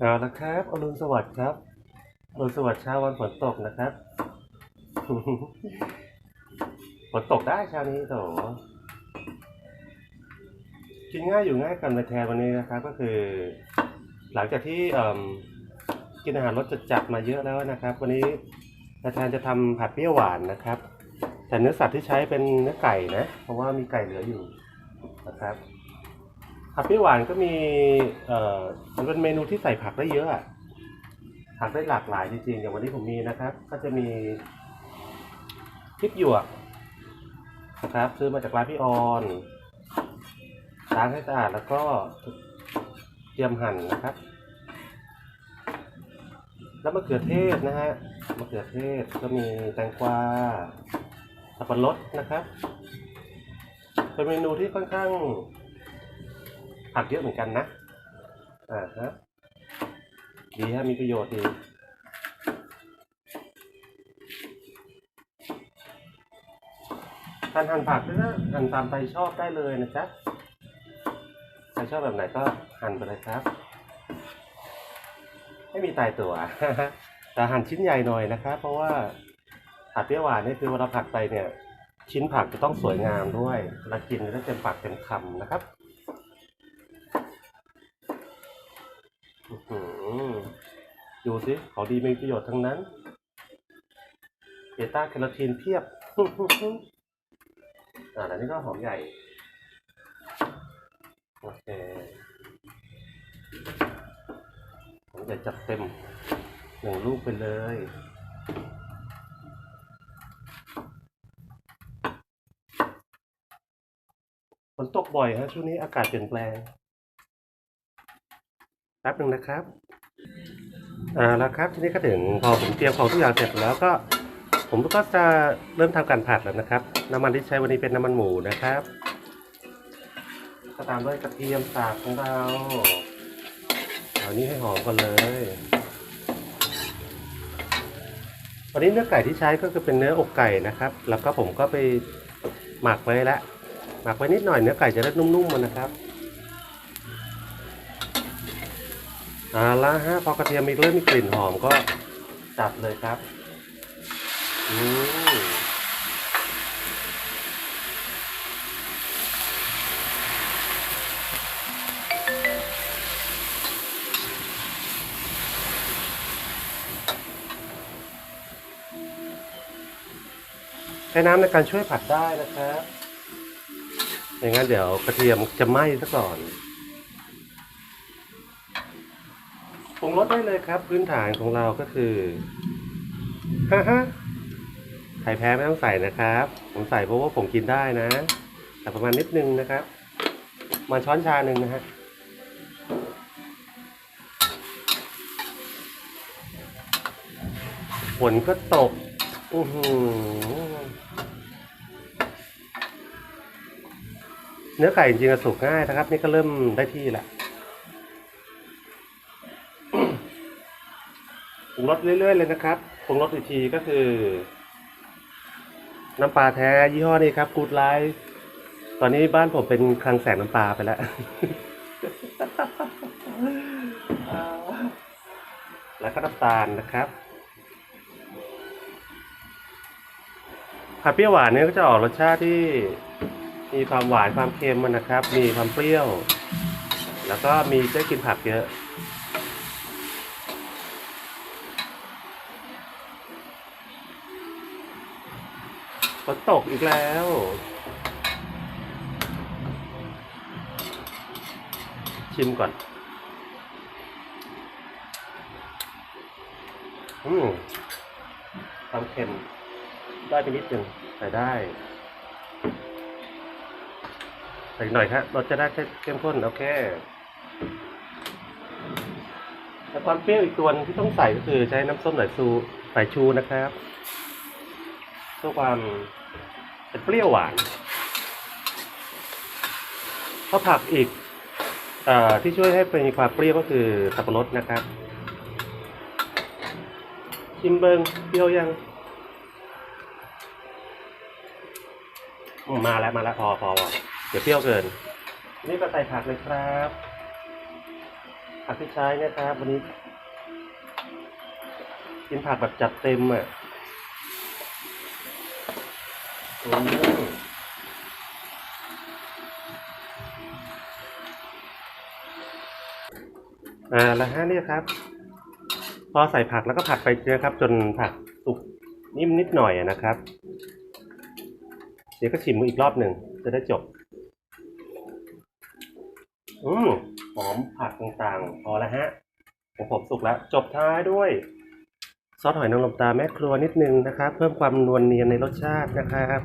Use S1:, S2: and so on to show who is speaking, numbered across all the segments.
S1: เอาละครับอรุณสวัสดิ์ครับอรุณสวัสดิ์เช้าวันฝนตกนะครับ ฝนตกได้เช้านี้โถกินง่ายอยู่ง่ายกันในแทนวันนี้นะครับ ก็คือ หลังจากที่กินอาหารรสจัดๆมาเยอะแล้วนะครับ วันนี้นาแทนจะทำผัดเปรี้ยวหวานนะครับ แต่เนื้อสัตว์ที่ใช้เป็นเนื้อไก่นะ เพราะว่ามีไก่เหลืออยู่นะครับ ผัดเปรี้ยวหวานก็มีเอ่อมันเป็นเมนูที่ใส่ผักได้เยอะอะผักได้หลากหลายจริงๆอย่างวันนี้ผมมีนะครับ ก็จะมีพริกหยวกนะครับ ซื้อมาจากร้านพี่ออนล้างให้สะอาดแล้วก็เตรียมหั่นนะครับ แล้วมะเขือเทศนะฮะมะเขือเทศก็มีแตงกวาสับปะรดนะครับ เป็นเมนูที่ค่อนข้าง ผักเยอะเหมือนกันนะ อ่าฮะ ดีฮะ มีประโยชน์ดีการหั่นผักด้วยนะหั่นตามใจชอบได้เลยนะจ๊ะใครชอบแบบไหนก็หั่นไปเลยครับ ไม่มีตายตัว แต่หั่นชิ้นใหญ่หน่อยนะครับ เพราะว่าผัดเปรี้ยวหวานนี่คือเวลาผัดไปเนี่ย ชิ้นผักจะต้องสวยงามด้วยเวลากินจะได้เต็มปากเต็มคำนะครับ ดูสิของดีมีประโยชน์ทั้งนั้นเบต้าแคโรทีนเพียบอ่าแล้วนี่ก็หอมใหญ่ โอเคหอมใหญ่จัดเต็มหนึ่งลูกไปเลยฝนตกบ่อยฮะช่วงนี้อากาศเปลี่ยนแปลงแป๊บหนึ่งนะครับ อ่าแล้วครับทีนี้ก็ถึงพอผมเตรียมของทุกอย่างเสร็จแล้วก็ ผมก็จะเริ่มทำการผัดแล้วนะครับ น้ำมันที่ใช้วันนี้เป็นน้ำมันหมูนะครับก็ตามด้วยกระเทียมสาบของเราเอานี้ให้หอมก่อนเลยวันนี้เนื้อไก่ที่ใช้ก็คือเป็นเนื้ออกไก่นะครับ แล้วก็ผมก็ไปหมักไว้แล้วหมักไว้นิดหน่อยเนื้อไก่จะได้นุ่มๆมันนะครับ อาละฮะพอกระเทียมมีเริ่มมีกลิ่นหอมก็จับเลยครับอืมใช้น้ำในการช่วยผัดได้นะครับอย่างนั้นเดี๋ยวกระเทียมจะไหม้ซะก่อน รุงรสได้เลยครับ พื้นฐานของเราก็คือฮ่าฮ่าไข่แพ้ไม่ต้องใส่นะครับ ผมใส่เพราะว่าผมกินได้นะ แต่ประมาณนิดนึงนะครับ มาช้อนชาหนึ่งนะฮะฝนก็ตกอือหือเนื้อไก่จริงๆสุกง่ายนะครับ นี่ก็เริ่มได้ที่แล้ว งรสเรื่อยๆเลยนะครับปรุงรสอีกทีก็คือ น้ำปลาแท้ยี่ห้อนี้ครับกูดไลท์ตอนนี้บ้านผมเป็นคลังแสงน้ำปลาไปแล้ว แล้วก็น้ำตาลนะครับ ผัดเปรี้ยวหวานเนี่ยก็จะออกรสชาติที่มีความหวานความเค็มมันนะครับ มีความเปรี้ยว แล้วก็มีได้กินผักเยอะ นตกอีกแล้ว ชิมก่อน อืมความเค็ม ได้ไปนิดหนึ่งใส่ได้ใส่หน่อยครับรสจะได้เข้มข้นโอเคแล้วความเปรี้ยวอีกตัวที่ต้องใส่ก็คือใช้น้ำส้มสายชูสายชูนะครับเพื่อความ ป็นเปรี้ยวหวานข้าวผักอีกอที่ช่วยให้เป็นความเปรี้ยวก็คือสับปะรดนะครับ ชิมเบิงเปรี้ยวยังมาแล้วมาแล้วพอพอเดี๋ยวเปรี้ยวเกิน นี่ก็ใส่ผักเลยครับ ผักที่ใช้นะครับ วันนี้ กินผักแบบจัดเต็มอะ อืมอ่าแล้วฮะเนี่ยครับ พอใส่ผักแล้วก็ผัดไปนะครับ จนผักสุกนิ่มนิดหน่อยอะนะครับ เดี๋ยวก็ชิมอีกรอบหนึ่งจะได้จบ อืมหอมผักต่างๆ พอแล้วฮะของผมสุกแล้ว จบท้ายด้วย ซอสหอยนางรมตาแม่ครัวนิดนึงนะครับ เพิ่มความนวลเนียนในรสชาตินะครับ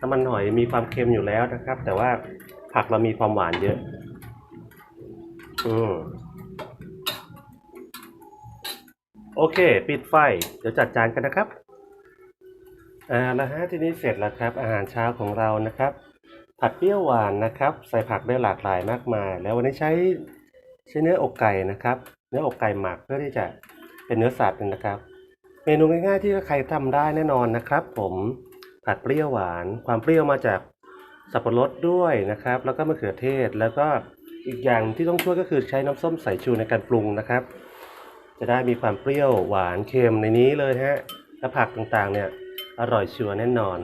S1: น้ำมันหอยมีความเค็มอยู่แล้วนะครับ แต่ว่าผักเรามีความหวานเยอะ อืมโอเค ปิดไฟ เดี๋ยวจัดจานกันนะครับอ่าแล้วฮะทีนี้เสร็จแล้วครับ อาหารเช้าของเรานะครับ ผัดเปรี้ยวหวานนะครับ ใส่ผักได้หลากหลายมากมาย แล้ววันนี้ใช้ใช้เนื้ออกไก่นะครับ เนื้ออกไก่หมักเพื่อที่จะ เป็นเนื้อสัตว์นะครับ เมนูง่ายๆที่ใครทำได้แน่นอนนะครับ ผมผัดเปรี้ยวหวาน ความเปรี้ยวมาจากสับปะรดด้วยนะครับ แล้วก็มะเขือเทศแล้วก็อีกอย่างที่ต้องช่วยก็คือใช้น้ำส้มสายชูในการปรุงนะครับ จะได้มีความเปรี้ยวหวานเค็มในนี้เลยฮะและผักต่างๆ เนี่ย อร่อยชัวร์แน่นอน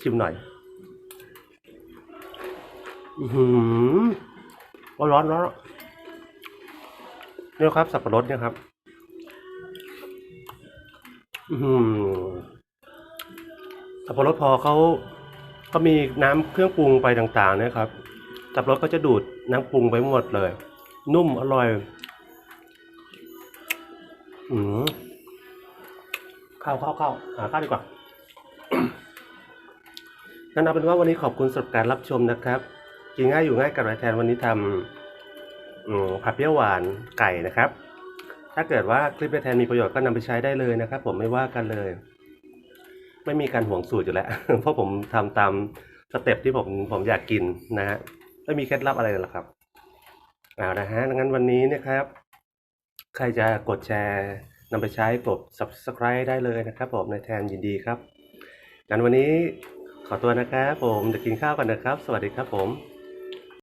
S1: ชิมหน่อยอือหือร้อนร้อนเนี่ยครับสับปะรดเนี่ยครับ สับปะรดพอเขาเขามีน้ำเครื่องปรุงไปต่างๆนี่ยครับ สับปะรดก็จะดูดน้ำปรุงไปหมดเลย นุ่มอร่อย อืมเข้าวข้าวข้าวหาข้าวดีกว่างั้นเอาเป็นว่าวันนี้ขอบคุณสำหรับการรับชมนะครับ กินง่ายอยู่ง่ายกับรายแทนวันนี้ทำผัดเปรี้ยวหวานไก่นะครับ ถ้าเกิดว่าคลิปแทนมีประโยชน์ก็นำไปใช้ได้เลยนะครับ ผมไม่ว่ากันเลย ไม่มีการห่วงสูตรอยู่แล้ว เพราะผมทำตามสเต็ปที่ผมผมอยากกินนะฮะไม่มีเคล็ดลับอะไรหรอกครับเอานะฮะงั้นวันนี้นะครับ ใครจะกดแชร์นำไปใช้กด subscribe ได้เลยนะครับ ผมในแทนยินดีครับงั้นวันนี้ขอตัวนะครับ ผมจะกินข้าวกันนะครับ สวัสดีครับผม